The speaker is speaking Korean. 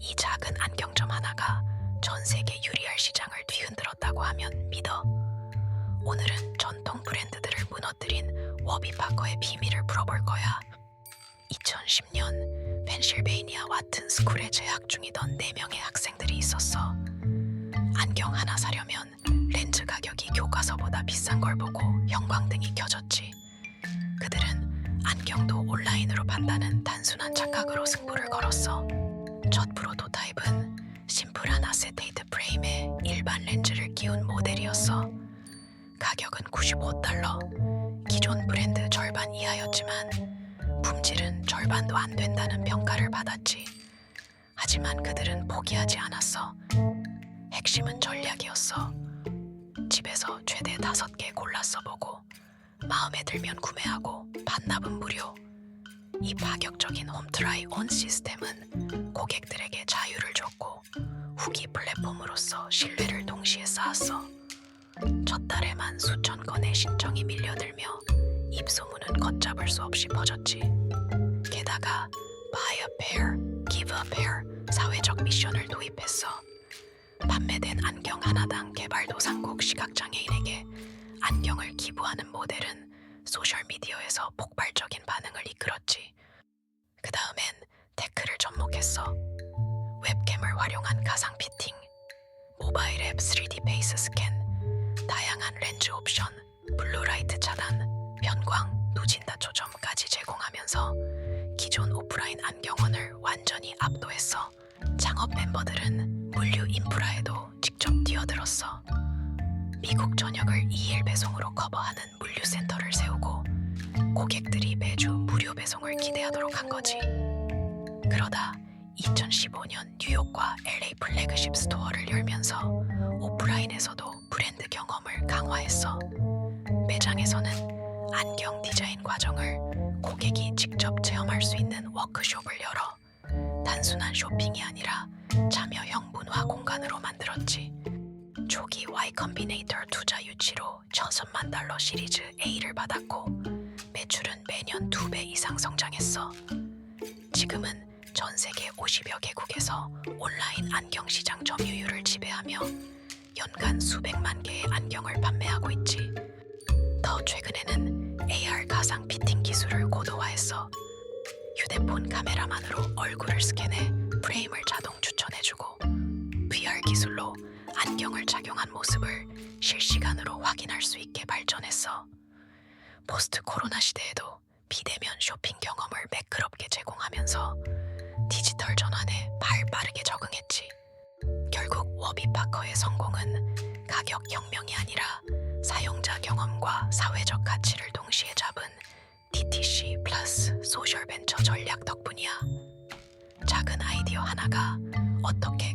이 작은 안경점 하나가 전 세계 유리알 시장을 뒤흔들었다고 하면 믿어. 오늘은 전통 브랜드들을 무너뜨린 워비 파커의 비밀을 풀어볼 거야. 2010년 펜실베이니아 와튼 스쿨에 재학 중이던 4명의 학생들이 있었어. 안경 하나 사려면 렌즈 가격이 교과서보다 비싼 걸 보고 형광등이 켜졌지. 그들은 안경도 온라인으로 판다는 단순한 착각으로 승부를 걸었어. 아세테이트 프레임에 일반 렌즈를 끼운 모델이었어. 가격은 95달러. 기존 브랜드 절반 이하였지만 품질은 절반도 안 된다는 평가를 받았지. 하지만 그들은 포기하지 않았어. 핵심은 전략이었어. 집에서 최대 다섯 개 골라 써보고 마음에 들면 구매하고 반납은 무료. 이 파격적인 홈트라이 온 시스템은 고객들에게 자유를 줬고 후기 플랫폼으로서 신뢰를 동시에 쌓았어. 첫 달에만 수천 건의 신청이 밀려들며 입소문은 걷잡을 수 없이 퍼졌지. 게다가 buy a pair, give a pair 사회적 미션을 도입했어. 판매된 안경 하나당 개발도상국 시각장애인에게 안경을 기부하는 모델은 소셜미디어에서 폭발적인 반응을 이끌었지. 그 다음엔 테크를 접목했어. 웹캠을 활용한 가상 피팅, 모바일 앱 3D 페이스 스캔, 다양한 렌즈 옵션, 블루라이트 차단, 변광, 누진다 조점까지 제공하면서 기존 오프라인 안경원을 완전히 압도했어. 창업 멤버들은 물류 인프라에도 직접 뛰어들었어. 미국 전역을 2일 배송으로 커버하는 물류센터를 세우고 고객들이 매주 무료 배송을 기대하도록 한 거지. 그러다 2015년 뉴욕과 LA 플래그십 스토어를 열면서 오프라인에서도 브랜드 경험을 강화했어. 매장에서는 안경 디자인 과정을 고객이 직접 체험할 수 있는 워크숍을 열어 단순한 쇼핑이 아니라 참여형 문화 공간으로 만들었지. 초기 Y 컴비네이터 투자 유치로 1천만 달러 시리즈 A를 받았고 매출은 매년 두배 이상 성장했어. 지금은 전 세계 50여 개국에서 온라인 안경 시장 점유율을 지배하며 연간 수백만 개의 안경을 판매하고 있지. 더 최근에는 AR 가상 피팅 기술을 고도화했어. 휴대폰 카메라만으로 얼굴을 스캔해 프레임을 자동 추천해주고 VR 기술로 안경을 착용한 모습을 실시간으로 확인할 수 있게 발전했어. 포스트 코로나 시대에도 비대면 쇼핑 경험을 매끄럽게 제공하면서 디지털 전환에 발 빠르게 적응했지. 결국 워비파커의 성공은 가격 혁명이 아니라 사용자 경험과 사회적 가치를 동시에 잡은 DTC 플러스 소셜 벤처 전략 덕분이야. 작은 아이디어 하나가 어떻게